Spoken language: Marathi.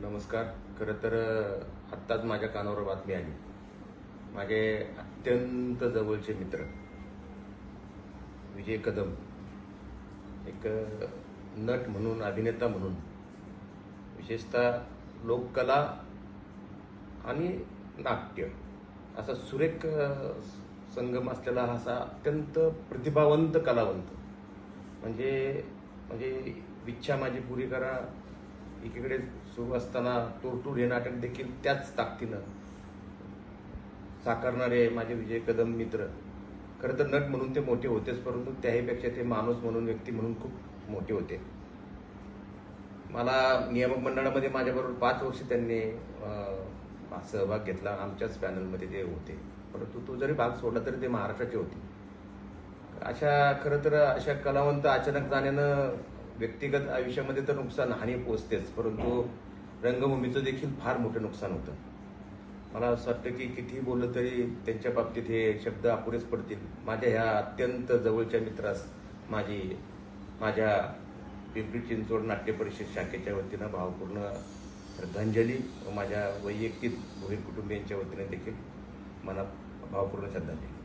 नमस्कार. खरं तर आत्ताच माझ्या कानावर बातमी आली. माझे अत्यंत जवळचे मित्र विजय कदम एक नट म्हणून अभिनेता म्हणून विशेषतः लोककला आणि नाट्य असा सुरेख संगम असलेला हा असा अत्यंत प्रतिभावंत कलावंत. म्हणजे म्हणजे इच्छा माझी पुरी करा एकीकडे सुरू असताना टोरटूर हे नाटक देखील त्याच ताकदीनं साकारणारे माझे विजय कदम मित्र. खरं तर नट म्हणून ते मोठे होतेच परंतु त्याहीपेक्षा ते माणूस म्हणून व्यक्ती म्हणून खूप मोठे होते. मला नियामक मंडळामध्ये माझ्याबरोबर पाच वर्ष त्यांनी सहभाग घेतला आमच्याच पॅनलमध्ये ते होते. परंतु तो जरी भाग सोडला तरी ते महाराष्ट्राचे होते. अशा खरं तर अशा कलावंत अचानक जाण्यानं व्यक्तिगत आयुष्यामध्ये तर नुकसान हानी पोचतेच परंतु रंगभूमीचं देखील फार मोठं नुकसान होतं. मला असं वाटतं की कितीही बोललं तरी त्यांच्या बाबतीत हे शब्द अपुरेच पडतील. माझ्या ह्या अत्यंत जवळच्या मित्रास माझी माझ्या पिंपरी चिंचवड नाट्य परिषद शाखेच्या वतीनं भावपूर्ण श्रद्धांजली व माझ्या वैयक्तिक भोईर कुटुंबियांच्या वतीने देखील मला भावपूर्ण श्रद्धांजली.